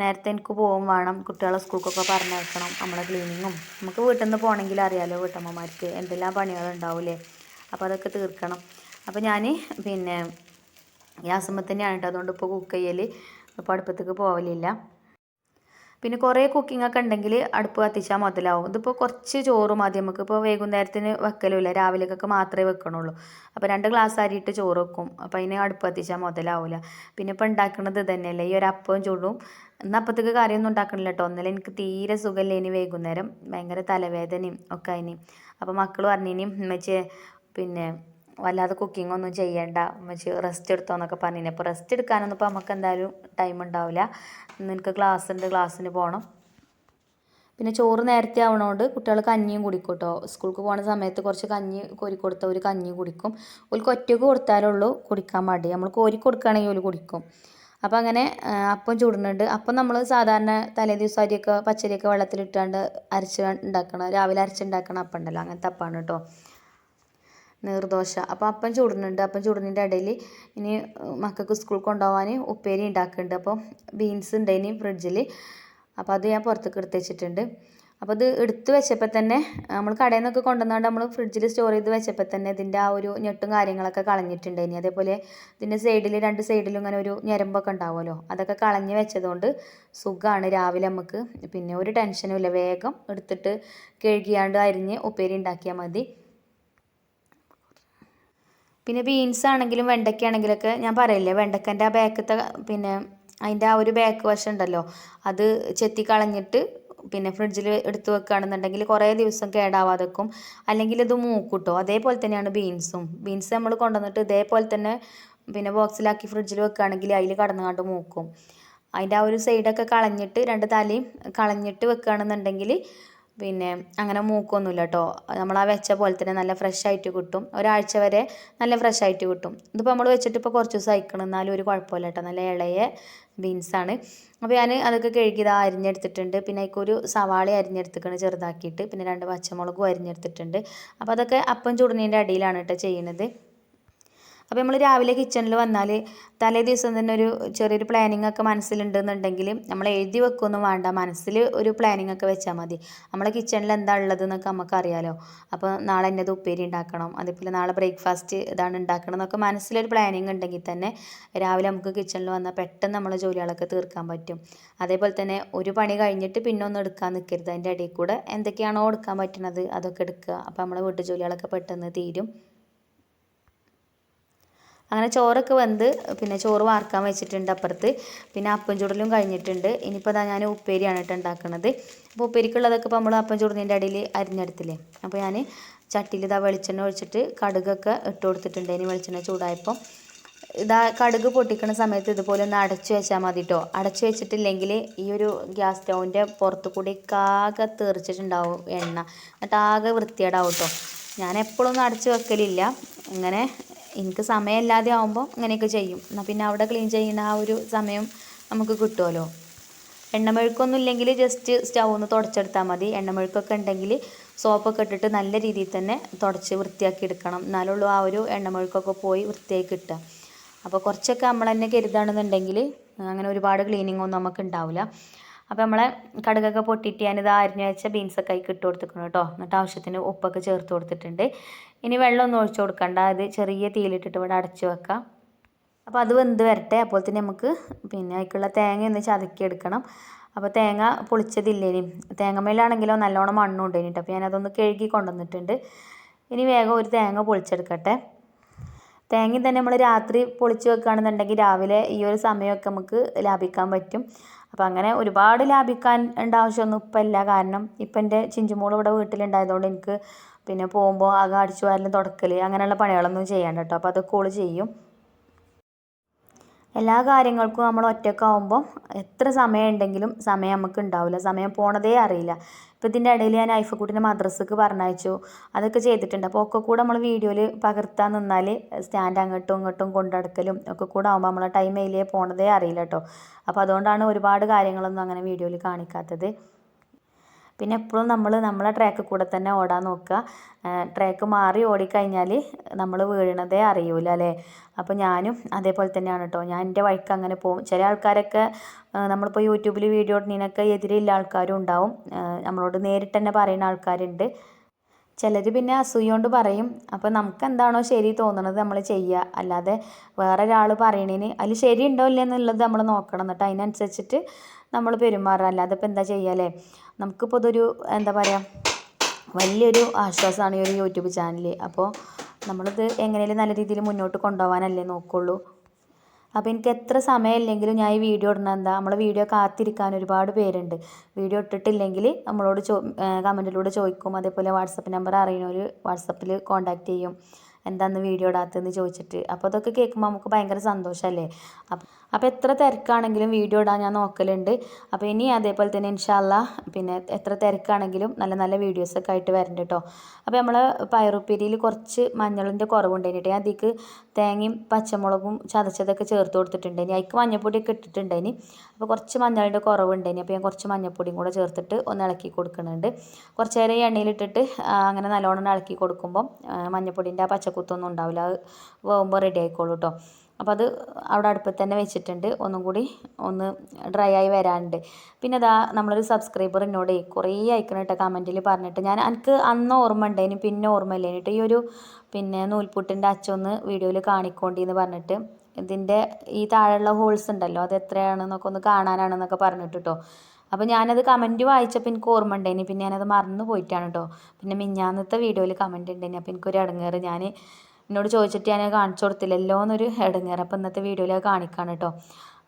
നേരത്തെ എനിക്ക് പോകും വേണം. കുട്ടികളെ സ്കൂൾക്കൊക്കെ വെക്കണം നമ്മളെ ക്ലീനിങ്ങും നമുക്ക് വീട്ടിൽ നിന്ന് പോകണമെങ്കിൽ അറിയാമല്ലോ വീട്ടമ്മമാർക്ക് എന്തെല്ലാം പണികളുണ്ടാവില്ലേ അപ്പോൾ അതൊക്കെ തീർക്കണം. അപ്പോൾ ഞാൻ പിന്നെ ഗ്യാസുമ്മ തന്നെയാണ് കേട്ടോ അതുകൊണ്ട് ഇപ്പോൾ കുക്ക് ചെയ്യൽ ഇപ്പോൾ അടുപ്പത്തേക്ക് പോവലില്ല. പിന്നെ കുറേ കുക്കിംഗ് ഒക്കെ ഉണ്ടെങ്കിൽ അടുപ്പ് കത്തിച്ചാൽ മുതലാവും. ഇതിപ്പോൾ കുറച്ച് ചോറ് മതി നമുക്ക്. ഇപ്പോൾ വൈകുന്നേരത്തിന് വെക്കലുമില്ല രാവിലേക്കൊക്കെ മാത്രമേ വെക്കണുള്ളൂ. അപ്പോൾ രണ്ട് ഗ്ലാസ് അരിയിട്ട് ചോറ് വെക്കും. അപ്പോൾ അതിന് അടുപ്പ് കത്തിച്ചാൽ മുതലാവില്ല പിന്നെ ഇപ്പോൾ ഉണ്ടാക്കുന്നത് തന്നെയല്ലേ. ഈ ഒരു അപ്പവും ചൂടും. ഇന്ന് അപ്പത്തേക്ക് കറിയൊന്നും ഉണ്ടാക്കണില്ല കേട്ടോ ഒന്നല്ല എനിക്ക് തീരെ സുഖമില്ല. ഇനി വൈകുന്നേരം ഭയങ്കര തലവേദനയും ഒക്കെ അതിന് അപ്പോൾ മക്കൾ പറഞ്ഞിനി ഉമ്മച്ചി പിന്നെ വല്ലാതെ കുക്കിംഗ് ഒന്നും ചെയ്യണ്ട. ഉമ്മച്ചി റെസ്റ്റ് എടുത്തോ എന്നൊക്കെ പറഞ്ഞിന്. അപ്പോൾ റെസ്റ്റ് എടുക്കാനൊന്നും ഇപ്പോൾ നമുക്ക് എന്തായാലും ടൈം ഉണ്ടാവില്ല നിനക്ക് ക്ലാസ് ഉണ്ട്. ക്ലാസ്സിന് പോകണം പിന്നെ ചോറ് നേരത്തെ ആവണോണ്ട് കുട്ടികൾ കഞ്ഞിയും കുടിക്കും കേട്ടോ സ്കൂൾക്ക് പോകുന്ന സമയത്ത് കുറച്ച് കഞ്ഞി കോരി കൊടുത്ത ഒരു കഞ്ഞി കുടിക്കും. ഓൽക്ക് ഒറ്റയ്ക്ക് കൊടുത്താലുള്ളൂ കുടിക്കാൻ മടി. നമ്മൾ കോരി കൊടുക്കുകയാണെങ്കിൽ ഓൽ കുടിക്കും. അപ്പം അങ്ങനെ അപ്പം ചൂടുന്നുണ്ട്. അപ്പം നമ്മൾ സാധാരണ തലേ ദിവസം അരിയൊക്കെ പച്ചരിയൊക്കെ വെള്ളത്തിലിട്ടാണ്ട് അരച്ച് ഉണ്ടാക്കണം. രാവിലെ അരച്ചുണ്ടാക്കണം അപ്പം ഉണ്ടല്ലോ. അങ്ങനത്തെ അപ്പമാണ് കേട്ടോ നീർദോശ. അപ്പോൾ അപ്പം ചൂടുന്നുണ്ട്. അപ്പം ചൂടുന്നതിന്റെ ഇടയിൽ ഇനി മക്കൾക്ക് സ്കൂളിൽ കൊണ്ടുപോകാൻ ഉപ്പേരി ഉണ്ടാക്കുന്നുണ്ട്. അപ്പോൾ ബീൻസ് ഉണ്ട് ഇനി ഫ്രിഡ്ജിൽ. അപ്പോൾ അത് ഞാൻ പുറത്തേക്ക് എടുത്ത് വെച്ചിട്ടുണ്ട്. അപ്പോൾ ഇത് എടുത്ത് വെച്ചപ്പോൾ തന്നെ നമ്മൾ കടയിൽ നിന്നൊക്കെ കൊണ്ടുവന്നാണ്ട് നമ്മൾ ഫ്രിഡ്ജിൽ സ്റ്റോർ ചെയ്ത് വെച്ചപ്പോൾ തന്നെ ഇതിന്റെ ആ ഒരു ഞെട്ടും കാര്യങ്ങളൊക്കെ കളഞ്ഞിട്ടുണ്ട് ഇനി. അതേപോലെ ഇതിന്റെ സൈഡിൽ രണ്ട് സൈഡിലും ഇങ്ങനെ ഒരു ഞരമ്പൊക്കെ ഉണ്ടാവുമല്ലോ. അതൊക്കെ കളഞ്ഞ് വെച്ചതുകൊണ്ട് സുഖമാണ് രാവിലെ നമുക്ക്. പിന്നെ ഒരു ടെൻഷനും ഇല്ല. വേഗം എടുത്തിട്ട് കഴുകിയാണ്ട് അരിഞ്ഞ് ഉപ്പേരി ഉണ്ടാക്കിയാൽ മതി. പിന്നെ ബീൻസ് ആണെങ്കിലും വെണ്ടയ്ക്ക ആണെങ്കിലൊക്കെ ഞാൻ പറയില്ലേ വെണ്ടക്കന്റെ ആ ബാക്കത്തെ പിന്നെ അതിന്റെ ആ ഒരു ബാക്ക് വശം ഉണ്ടല്ലോ അത് ചെത്തി കളഞ്ഞിട്ട് പിന്നെ ഫ്രിഡ്ജിൽ എടുത്ത് വെക്കുകയാണെന്നുണ്ടെങ്കിൽ കുറേ ദിവസം കേടാവാതെ വെക്കും അല്ലെങ്കിൽ ഇത് മൂക്കൂട്ടോ അതേപോലെ തന്നെയാണ് ബീൻസും ബീൻസ് നമ്മൾ കൊണ്ടുവന്നിട്ട് ഇതേപോലെ തന്നെ പിന്നെ ബോക്സിലാക്കി ഫ്രിഡ്ജിൽ വെക്കുകയാണെങ്കിൽ അതിൽ കടന്നുകൊണ്ട് മൂക്കും. അതിന്റെ ആ ഒരു സൈഡൊക്കെ കളഞ്ഞിട്ട് രണ്ട് തലയും കളഞ്ഞിട്ട് വെക്കുകയാണെന്നുണ്ടെങ്കിൽ പിന്നെ അങ്ങനെ മൂക്കൊന്നുമില്ല കേട്ടോ നമ്മൾ ആ വെച്ച പോലെ തന്നെ നല്ല ഫ്രഷ് ആയിട്ട് കിട്ടും. ഒരാഴ്ച വരെ നല്ല ഫ്രഷ് ആയിട്ട് കിട്ടും. ഇതിപ്പോൾ നമ്മൾ വെച്ചിട്ട് ഇപ്പോൾ കുറച്ച് ദിവസം അയക്കണം. എന്നാലും ഒരു കുഴപ്പമില്ല കേട്ടോ. നല്ല ഇളയ ബീൻസാണ് അപ്പോൾ ഞാൻ അതൊക്കെ കഴുകി ഇതാ അരിഞ്ഞെടുത്തിട്ടുണ്ട്. പിന്നെ അതിക്കൊരു സവാള അരിഞ്ഞെടുത്തിക്കണ് ചെറുതാക്കിയിട്ട്. പിന്നെ രണ്ട് പച്ചമുളകും അരിഞ്ഞെടുത്തിട്ടുണ്ട്. അപ്പോൾ അതൊക്കെ അപ്പം ചുടുന്നതിന്റെ അടിയിലാണ് കേട്ടോ ചെയ്യുന്നത്. അപ്പോൾ നമ്മൾ രാവിലെ കിച്ചണിൽ വന്നാൽ തലേ ദിവസം തന്നെ ഒരു ചെറിയൊരു പ്ലാനിങ് ഒക്കെ മനസ്സിലുണ്ടെന്നുണ്ടെങ്കിൽ നമ്മൾ എഴുതി വെക്കൊന്നും വേണ്ട. മനസ്സിൽ ഒരു പ്ലാനിങ് ഒക്കെ വെച്ചാൽ മതി. നമ്മളെ കിച്ചണിൽ എന്താ ഉള്ളത് എന്നൊക്കെ നമുക്ക് അറിയാലോ. അപ്പോൾ നാളെ എന്നത് ഉപ്പേരി ഉണ്ടാക്കണം അതേപോലെ നാളെ ബ്രേക്ക്ഫാസ്റ്റ് ഇതാണ് ഉണ്ടാക്കണം എന്നൊക്കെ മനസ്സിലൊരു പ്ലാനിങ് ഉണ്ടെങ്കിൽ തന്നെ രാവിലെ നമുക്ക് കിച്ചണിൽ വന്നാൽ പെട്ടെന്ന് നമ്മളെ ജോലികളൊക്കെ തീർക്കാൻ പറ്റും. അതേപോലെ തന്നെ ഒരു പണി കഴിഞ്ഞിട്ട് പിന്നെ ഒന്നും എടുക്കാൻ നിൽക്കരുത് അതിന്റെ ഇടയിൽ കൂടെ എന്തൊക്കെയാണോ എടുക്കാൻ പറ്റുന്നത് അതൊക്കെ എടുക്കുക. അപ്പോൾ നമ്മളെ വീട്ടു ജോലികളൊക്കെ പെട്ടെന്ന് തീരും. അങ്ങനെ ചോറൊക്കെ വെന്ത് പിന്നെ ചോറ് വാർക്കാൻ വെച്ചിട്ടുണ്ട് അപ്പുറത്ത്. പിന്നെ അപ്പം ചുടലും കഴിഞ്ഞിട്ടുണ്ട്. ഇനിയിപ്പോൾ അതാ ഞാൻ ഉപ്പേരിയാണ് കേട്ടോ ഉണ്ടാക്കുന്നത് അപ്പോൾ ഉപ്പേരിക്കുള്ളതൊക്കെ ഇപ്പോൾ നമ്മൾ അപ്പം ചുടുന്നതിന്റെ ഇടയിൽ അരിഞ്ഞെടുത്തില്ലേ? അപ്പോൾ ഞാൻ ചട്ടിയിൽ ഇതാ വെളിച്ചെണ്ണ ഒഴിച്ചിട്ട് കടുകൊക്കെ ഇട്ട് കൊടുത്തിട്ടുണ്ട്. ഇനി വെളിച്ചെണ്ണ ചൂടായപ്പോൾ ഇതാ കടുക് പൊട്ടിക്കുന്ന സമയത്ത് ഇതുപോലെ ഒന്ന് അടച്ചു വെച്ചാൽ മതി കേട്ടോ അടച്ചു വെച്ചിട്ടില്ലെങ്കിൽ ഈ ഒരു ഗ്യാസ് സ്റ്റൗവിന്റെ പുറത്ത് കൂടി ആകെ തെറിച്ചിട്ടുണ്ടാവും എണ്ണ. എന്നിട്ട് ആകെ വൃത്തികേടാവും കേട്ടോ ഞാൻ എപ്പോഴൊന്നും അടച്ചു വെക്കലില്ല. ഇങ്ങനെ എനിക്ക് സമയമില്ലാതെ ആകുമ്പോൾ ഇങ്ങനെയൊക്കെ ചെയ്യും. എന്നാൽ പിന്നെ അവിടെ ക്ലീൻ ചെയ്യുന്ന ആ ഒരു സമയം നമുക്ക് കിട്ടുമല്ലോ എണ്ണമെഴുക്കൊന്നും ഇല്ലെങ്കിൽ ജസ്റ്റ് സ്റ്റൗ ഒന്ന് തുടച്ചെടുത്താൽ മതി. എണ്ണമെഴുക്കൊക്കെ ഉണ്ടെങ്കിൽ സോപ്പൊക്കെ ഇട്ടിട്ട് നല്ല രീതിയിൽ തന്നെ തുടച്ച് വൃത്തിയാക്കി എടുക്കണം. എന്നാലുള്ളൂ ആ ഒരു എണ്ണമെഴുക്കൊക്കെ പോയി വൃത്തിയായി കിട്ടുക. അപ്പോൾ കുറച്ചൊക്കെ നമ്മൾ തന്നെ കരുതുകയാണെന്നുണ്ടെങ്കിൽ അങ്ങനെ ഒരുപാട് ക്ലീനിങ് ഒന്നും നമുക്ക് ഉണ്ടാവില്ല. അപ്പോൾ നമ്മളെ കടുകൊക്കെ പൊട്ടിയിട്ട് ഞാനിത് അരിഞ്ഞു വെച്ച ബീൻസൊക്കെ ആയി ഇട്ട് കൊടുത്തിരിക്കണം കേട്ടോ. എന്നിട്ട് ആവശ്യത്തിന് ഉപ്പൊക്കെ ചേർത്ത് കൊടുത്തിട്ടുണ്ട്. ഇനി വെള്ളമൊന്നും ഒഴിച്ചു കൊടുക്കണ്ട. അത് ചെറിയ തീയിലിട്ടിട്ട് ഇവിടെ അടച്ചു വെക്കാം. അപ്പോൾ അത് വെന്ത് വരട്ടെ. അപ്പോൾ തന്നെ നമുക്ക് പിന്നെ അതിലേക്കുള്ള തേങ്ങ ഒന്ന് ചതക്കി എടുക്കണം. അപ്പോൾ തേങ്ങ പൊളിച്ചതില്ലേനി തേങ്ങമേലാണെങ്കിലോ നല്ലോണം മണ്ണും കഴിഞ്ഞിട്ട് അപ്പോൾ ഞാനതൊന്ന് കഴുകി കൊണ്ടുവന്നിട്ടുണ്ട്. ഇനി വേഗം ഒരു തേങ്ങ പൊളിച്ചെടുക്കട്ടെ. തേങ്ങ തന്നെ നമ്മൾ രാത്രി പൊളിച്ച് വെക്കുകയാണെന്നുണ്ടെങ്കിൽ രാവിലെ ഈ ഒരു സമയമൊക്കെ നമുക്ക് ലാഭിക്കാൻ പറ്റും. അപ്പോൾ അങ്ങനെ ഒരുപാട് ലാഭിക്കാൻ ഉണ്ട ആവശ്യമൊന്നും ഇപ്പം ഇല്ല. കാരണം ഇപ്പം എന്റെ ചിഞ്ചുമോൾ ഇവിടെ വീട്ടിലുണ്ടായതുകൊണ്ട് എനിക്ക് പിന്നെ പോകുമ്പോൾ ആകെ അടിച്ചു വാരലും തുടക്കൽ അങ്ങനെയുള്ള പണികളൊന്നും ചെയ്യണ്ട കേട്ടോ അപ്പോൾ അതൊക്കെ ഓൾ ചെയ്യും. എല്ലാ കാര്യങ്ങൾക്കും നമ്മൾ ഒറ്റക്കാവുമ്പം എത്ര സമയം ഉണ്ടെങ്കിലും സമയം നമുക്ക് ഉണ്ടാവില്ല. സമയം പോണതേ അറിയില്ല. ഇപ്പം ഇതിന്റെ ഇടയിൽ ഞാൻ ഐഫക്കുട്ടിനെ മദ്രസക്ക് പറഞ്ഞയച്ചു. അതൊക്കെ ചെയ്തിട്ടുണ്ട്. അപ്പോൾ ഒക്കെ കൂടെ നമ്മൾ വീഡിയോയിൽ പകർത്താൻ നിന്നാൽ സ്റ്റാൻഡ് അങ്ങോട്ടും ഇങ്ങോട്ടും കൊണ്ടടക്കലും ഒക്കെ കൂടെ ആകുമ്പോൾ നമ്മളെ ടൈം അതിലേ പോണതേ അറിയില്ല കേട്ടോ. അപ്പോൾ അതുകൊണ്ടാണ് ഒരുപാട് കാര്യങ്ങളൊന്നും അങ്ങനെ വീഡിയോയിൽ കാണിക്കാത്തത്. പിന്നെ എപ്പോഴും നമ്മൾ നമ്മളെ ട്രാക്ക് കൂടെ തന്നെ ഓടാൻ നോക്കുക. ട്രാക്ക് മാറി ഓടിക്കഴിഞ്ഞാൽ നമ്മൾ വീഴണതേ അറിയൂല അല്ലേ അപ്പോൾ ഞാനും അതേപോലെ തന്നെയാണ് കേട്ടോ ഞാൻ എന്റെ വഴിക്ക് അങ്ങനെ പോകും. ചില ആൾക്കാരൊക്കെ നമ്മളിപ്പോൾ യൂട്യൂബിൽ വീഡിയോ ഇടുന്നതിനൊക്കെ എതിരെയുള്ള ആൾക്കാരും ഉണ്ടാവും. നമ്മളോട് നേരിട്ട് തന്നെ പറയുന്ന ആൾക്കാരുണ്ട്. ചിലർ പിന്നെ അസൂയ കൊണ്ട് പറയും. അപ്പോൾ നമുക്ക് എന്താണോ ശരി തോന്നുന്നത് നമ്മൾ ചെയ്യുക. അല്ലാതെ വേറെ പറയണേന് അതിൽ ശരിയുണ്ടോ ഇല്ല എന്നുള്ളത് നമ്മൾ നോക്കണം. എന്നിട്ട് അതിനനുസരിച്ചിട്ട് നമ്മൾ പെരുമാറുക അല്ലാതെ ഇപ്പം എന്താ ചെയ്യുക അല്ലേ നമുക്കിപ്പോൾ ഇതൊരു എന്താ പറയുക വലിയൊരു ആശ്വാസമാണ് ഈ ഒരു യൂട്യൂബ് ചാനൽ അപ്പോൾ നമ്മളിത് എങ്ങനെയും നല്ല രീതിയിൽ മുന്നോട്ട് കൊണ്ടുപോകാനല്ലേ നോക്കുള്ളൂ. അപ്പോൾ എനിക്ക് എത്ര സമയമില്ലെങ്കിലും ഞാൻ ഈ വീഡിയോ ഇടുന്നത് എന്താ നമ്മളെ വീഡിയോ കാത്തിരിക്കാൻ ഒരുപാട് പേരുണ്ട്. വീഡിയോ ഇട്ടിട്ടില്ലെങ്കിൽ നമ്മളോട് ചോ കമന്റിലൂടെ ചോദിക്കും. അതേപോലെ വാട്സപ്പ് നമ്പർ അറിയുന്നവർ വാട്സപ്പിൽ കോൺടാക്റ്റ് ചെയ്യും. എന്താന്ന് വീഡിയോ ഇടാത്തതെന്ന് ചോദിച്ചിട്ട്. അപ്പോൾ അതൊക്കെ കേൾക്കുമ്പോൾ നമുക്ക് ഭയങ്കര സന്തോഷമല്ലേ അപ്പം അപ്പോൾ എത്ര തിരക്കാണെങ്കിലും വീഡിയോ ഇടാൻ ഞാൻ നോക്കലുണ്ട്. അപ്പോൾ ഇനി അതേപോലെ തന്നെ ഇൻഷാല്ല പിന്നെ എത്ര തിരക്കാണെങ്കിലും നല്ല നല്ല വീഡിയോസൊക്കെ ആയിട്ട് വരണ്ട കേട്ടോ അപ്പോൾ നമ്മൾ പയറുപ്പേരിയിൽ കുറച്ച് മഞ്ഞളിന്റെ കുറവുണ്ടായിട്ട് ഞാൻ അതിക്ക് തേങ്ങയും പച്ചമുളകും ചതച്ചതൊക്കെ ചേർത്ത് കൊടുത്തിട്ടുണ്ട്. ഇനി അതിക്ക് മഞ്ഞൾപ്പൊടിയൊക്കെ ഇട്ടിട്ടുണ്ടായിനി. അപ്പോൾ കുറച്ച് മഞ്ഞളിന്റെ ഇനി അപ്പോൾ ഞാൻ കുറച്ച് മഞ്ഞൾപ്പൊടിയും കൂടെ ചേർത്തിട്ട് ഒന്ന് ഇളക്കി കൊടുക്കുന്നുണ്ട്. കുറച്ച് നേരം എണ്ണയിലിട്ടിട്ട് അങ്ങനെ നല്ലോണം ഇളക്കി കൊടുക്കുമ്പോൾ മഞ്ഞപ്പൊടിന്റെ ആ പച്ചക്കുത്തൊന്നും ഉണ്ടാവില്ല. അത് വേകുമ്പോൾ റെഡി ആയിക്കോളൂ കേട്ടോ അപ്പോൾ അത് അവിടെ അടുപ്പത്ത് തന്നെ വെച്ചിട്ടുണ്ട്. ഒന്നും കൂടി ഒന്ന് ഡ്രൈ ആയി വരാനുണ്ട്. പിന്നെ അതാ നമ്മളൊരു സബ്സ്ക്രൈബർ എന്നോട് കുറേ അയക്കണം കേട്ടോ കമന്റിൽ പറഞ്ഞിട്ട്. ഞാൻ എനിക്ക് അന്ന് ഓർമ്മ ഉണ്ടായിന് പിന്നെ ഓർമ്മ ഇല്ലേനിട്ട് ഈ ഒരു പിന്നെ നൂൽപുട്ടിന്റെ അച്ഛൊന്ന് വീഡിയോയിൽ കാണിക്കോണ്ടിന്ന് പറഞ്ഞിട്ട്. ഇതിന്റെ ഈ താഴെയുള്ള ഹോൾസ് ഉണ്ടല്ലോ അത് എത്രയാണെന്നൊക്കെ ഒന്ന് കാണാനാണെന്നൊക്കെ പറഞ്ഞിട്ട് കേട്ടോ അപ്പോൾ ഞാനത് കമന്റ് വായിച്ചപ്പോൾ എനിക്ക് ഓർമ്മ ഉണ്ടായിനി. പിന്നെ ഞാനത് മറന്നു പോയിട്ടാണ് കേട്ടോ പിന്നെ മിഞ്ഞാന്നത്തെ വീഡിയോയിൽ കമന്റ് ഉണ്ടായിനി. അപ്പോൾ എനിക്കൊരു ഇടങ്ങേറ്. ഞാൻ എന്നോട് ചോദിച്ചിട്ട് ഞാൻ കാണിച്ചു കൊടുത്തില്ലല്ലോ എന്നൊരു ഇടങ്ങേറ്. അപ്പോൾ ഇന്നത്തെ വീഡിയോയിൽ അത് കാണിക്കാണ് കേട്ടോ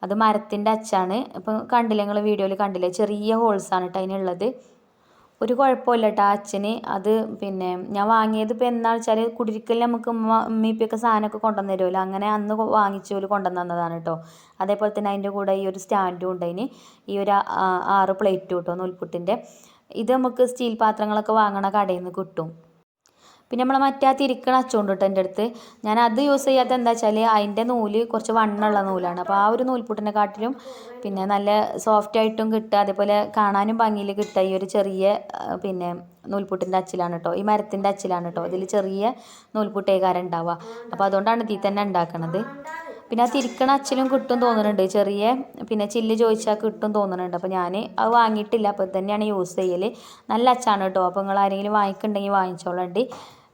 അത് മരത്തിന്റെ അച്ചാണ്. അപ്പോൾ കണ്ടില്ലേ നിങ്ങൾ വീഡിയോയിൽ കണ്ടില്ലേ? ചെറിയ ഹോൾസാണ് കേട്ടോ അതിനുള്ളത്. ഒരു കുഴപ്പമില്ല കേട്ടോ അച്ഛന്. അത് പിന്നെ ഞാൻ വാങ്ങിയത് ഇപ്പോൾ എന്താണെന്ന് വെച്ചാൽ കുടിരിക്കൽ നമുക്ക് ഉമ്മ ഉമ്മിപ്പൊക്കെ സാധനമൊക്കെ കൊണ്ടുവന്ന് തരുമല്ലോ അങ്ങനെ അന്ന് വാങ്ങിച്ചു ഓൽ കൊണ്ടുവന്ന് തന്നതാണ് കേട്ടോ. അതേപോലെ തന്നെ അതിന്റെ കൂടെ ഈ ഒരു സ്റ്റാൻഡും ഉണ്ട് അതിന്. ഈ ഒരു ആറ് പ്ലേറ്റും കേട്ടോ നൂൽപുട്ടിന്റെ. ഇത് നമുക്ക് സ്റ്റീൽ പാത്രങ്ങളൊക്കെ വാങ്ങണ കടയിൽ നിന്ന് കിട്ടും. പിന്നെ നമ്മൾ മറ്റേ തിരിക്കണ അച്ചുകൊണ്ട് കേട്ടോ എന്റെ അടുത്ത്. ഞാൻ അത് യൂസ് ചെയ്യാത്ത എന്താ വെച്ചാൽ അതിന്റെ നൂൽ കുറച്ച് വണ്ണുള്ള നൂലാണ്. അപ്പോൾ ആ ഒരു നൂൽപുട്ടിനെ കാട്ടിലും പിന്നെ നല്ല സോഫ്റ്റ് ആയിട്ടും കിട്ടുക അതേപോലെ കാണാനും ഭംഗിയിൽ കിട്ടുക ഈ ഒരു ചെറിയ പിന്നെ നൂൽപുട്ടിന്റെ അച്ചിലാണ് കേട്ടോ ഈ മരത്തിന്റെ അച്ചിലാണ് കേട്ടോ ഇതിൽ ചെറിയ നൂൽപൂട്ടേകാരം ഉണ്ടാവുക. അപ്പോൾ അതുകൊണ്ടാണ് ഇതിൽ തന്നെ ഉണ്ടാക്കണത്. പിന്നെ ആ തിരിക്കണ അച്ചിലും കിട്ടും തോന്നുന്നുണ്ട്. ചെറിയ പിന്നെ ചില്ല് ചോദിച്ചാൽ കിട്ടും തോന്നുന്നുണ്ട്. അപ്പോൾ ഞാൻ അത് വാങ്ങിയിട്ടില്ല. അപ്പോൾ തന്നെയാണ് യൂസ് ചെയ്യൽ നല്ല അച്ചാണ് കേട്ടോ അപ്പോൾ നിങ്ങൾ ആരെങ്കിലും വാങ്ങിക്കുന്നുണ്ടെങ്കിൽ വാങ്ങിച്ചോളണ്ടി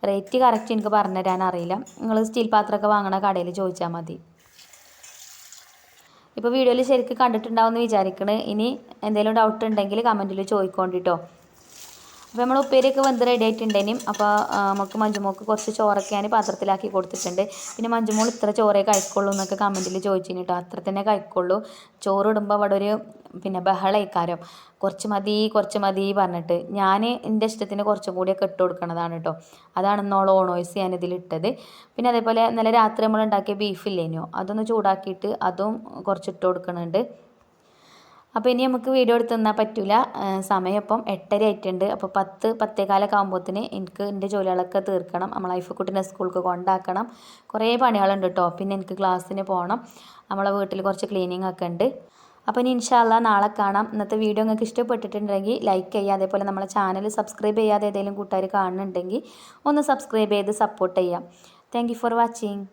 റേറ്റ് കറക്റ്റ് എനിക്ക് പറഞ്ഞു തരാൻ അറിയില്ല നിങ്ങൾ സ്റ്റീൽ പാത്രമൊക്കെ വാങ്ങണ കടയിൽ ചോദിച്ചാൽ മതി. ഇപ്പോൾ വീഡിയോയിൽ ശരിക്കും കണ്ടിട്ടുണ്ടാവുമെന്ന് വിചാരിക്കണ്. ഇനി എന്തെങ്കിലും ഡൗട്ട് ഉണ്ടെങ്കിൽ കമന്റിൽ ചോദിക്കോണ്ടിട്ടോ. അപ്പോൾ നമ്മൾ ഉപ്പേരിയൊക്കെ വെന്ത് റെഡി ആയിട്ടുണ്ടെങ്കിലും അപ്പോൾ നമുക്ക് മഞ്ജുമോൾക്ക് കുറച്ച് ചോറൊക്കെ പാത്രത്തിലാക്കി കൊടുത്തിട്ടുണ്ട്. പിന്നെ മഞ്ജുമോൾ ഇത്ര ചോറേ കഴിക്കുള്ളൂ എന്നൊക്കെ കമന്റിൽ ചോദിച്ചിന് കേട്ടോ അത്ര തന്നെ കഴിക്കുള്ളൂ. ചോറ് ഇടുമ്പോൾ അവിടെ ഒരു പിന്നെ ബഹളയിക്കാരം കുറച്ച് മതി കുറച്ച് മതി പറഞ്ഞിട്ട് ഞാൻ എന്റെ ഇഷ്ടത്തിന് കുറച്ചും കൂടിയൊക്കെ ഇട്ട് കൊടുക്കണതാണ് കേട്ടോ അതാണ് ഇന്നോളം ഓണോയ്സ് ഞാൻ ഇതിലിട്ടത് പിന്നെ അതേപോലെ ഇന്നലെ രാത്രി നമ്മൾ ഉണ്ടാക്കിയ ബീഫില്ലേനോ അതൊന്ന് ചൂടാക്കിയിട്ട് അതും കുറച്ച് ഇട്ട് കൊടുക്കുന്നുണ്ട് അപ്പോൾ ഇനി നമുക്ക് വീഡിയോ എടുത്ത് തന്നാൽ പറ്റില്ല സമയം ഇപ്പം എട്ടര ആയിട്ടുണ്ട്. അപ്പോൾ പത്ത് പത്തേകാലൊക്കെ ആകുമ്പോഴത്തേന് എനിക്ക് എന്റെ ജോലികളൊക്കെ തീർക്കണം. നമ്മൾ ഐഫക്കുട്ടിനെ സ്കൂൾക്ക് കൊണ്ടാക്കണം. കുറേ പണികളുണ്ട് കേട്ടോ പിന്നെ എനിക്ക് ക്ലാസ്സിന് പോകണം നമ്മളെ വീട്ടിൽ കുറച്ച് ക്ലീനിങ് ഒക്കെ ഉണ്ട്. അപ്പോൾ ഇനി ഇൻഷാല്ല നാളെ കാണാം. ഇന്നത്തെ വീഡിയോ നിങ്ങൾക്ക് ഇഷ്ടപ്പെട്ടിട്ടുണ്ടെങ്കിൽ ലൈക്ക് ചെയ്യുക. അതേപോലെ നമ്മളെ ചാനൽ സബ്സ്ക്രൈബ് ചെയ്യാതെ ഏതെങ്കിലും കൂട്ടുകാർ കാണുന്നുണ്ടെങ്കിൽ ഒന്ന് സബ്സ്ക്രൈബ് ചെയ്ത് സപ്പോർട്ട് ചെയ്യാം താങ്ക് ഫോർ വാച്ചിങ്